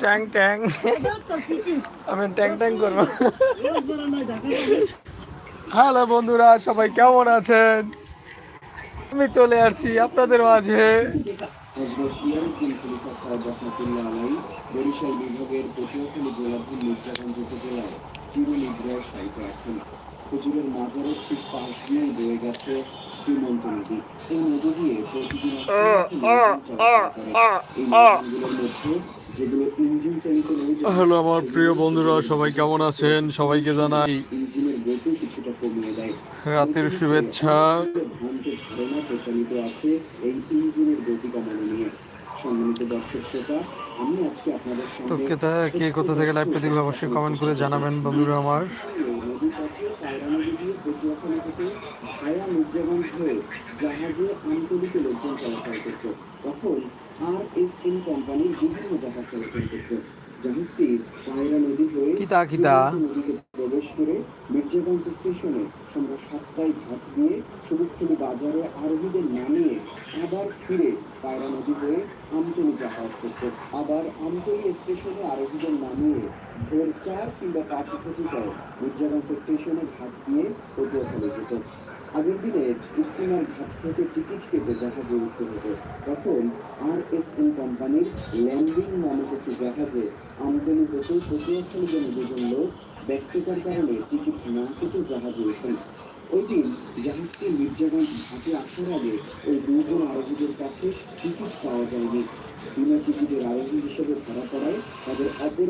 ট্যাং ট্যাং। আমি ট্যাং ট্যাং করব। হ্যালো বন্ধুরা, সবাই কেমন আছেন? আমি চলে আসছি আপনাদের মাঝে। বরিশাল বিভাগের জেলাধীন নির্যাতন চিরনিদ্রায় আছেন হুজুরের মাজারের ঠিক পাশ দিয়ে বয়ে গেছে শ্রীমন্ত নদী। এই নদী দিয়ে প্রতিদিন এই নদীগুলোর মধ্যে হ্যালো আমার প্রিয় বন্ধুরা সবাই কেমন আছেন? সবাইকে জানাই রাতের শুভেচ্ছা। তো কেতা কে কোথা থেকে লাইভটা দেখবে অবশ্যই কমেন্ট করে জানাবেন বন্ধুরা আমার। আর কোম্পানির বিভিন্ন জাহাজ চলাচল করত জাহাজটি পায়রা নদী হয়ে প্রবেশ করে মির্জাগঞ্জ স্টেশনে সন্ধ্যা সাতটায় ঘাট দিয়ে সবুজখালী বাজারে আরোহীদের নামিয়ে আবার ফিরে পায়রা নদী হয়ে আমতলি যাতায়াত করত। আবার আমতলি স্টেশনে আরোহীদের নামিয়ে ভোর চার কিংবা পাঁচ ঘটিকায় মির্জাগঞ্জ স্টেশনে ঘাট দিয়ে পটুয়াখালী যেত। আগের দিনে স্টিমার ঘাট থেকে টিকিট কেটে জাহাজে উঠতে হতো। তখন আর এস এন কোম্পানির ল্যান্ডিং নামক একটি জাহাজে আমদানি হতো পটুয়াখালী যেন দুজন লোক ব্যস্ততার কারণে টিকিট না কেটে জাহাজে ওঠেন। দিন জাহাজটি মির্জাগঞ্জ ঘাটে আসার আগে ওই দুজন আরোহীদের কাছে টিকিট পাওয়া যায়নি। বিনা টিকিটের আরোহী হিসেবে ধরা পড়ায় তাদের অপরাধ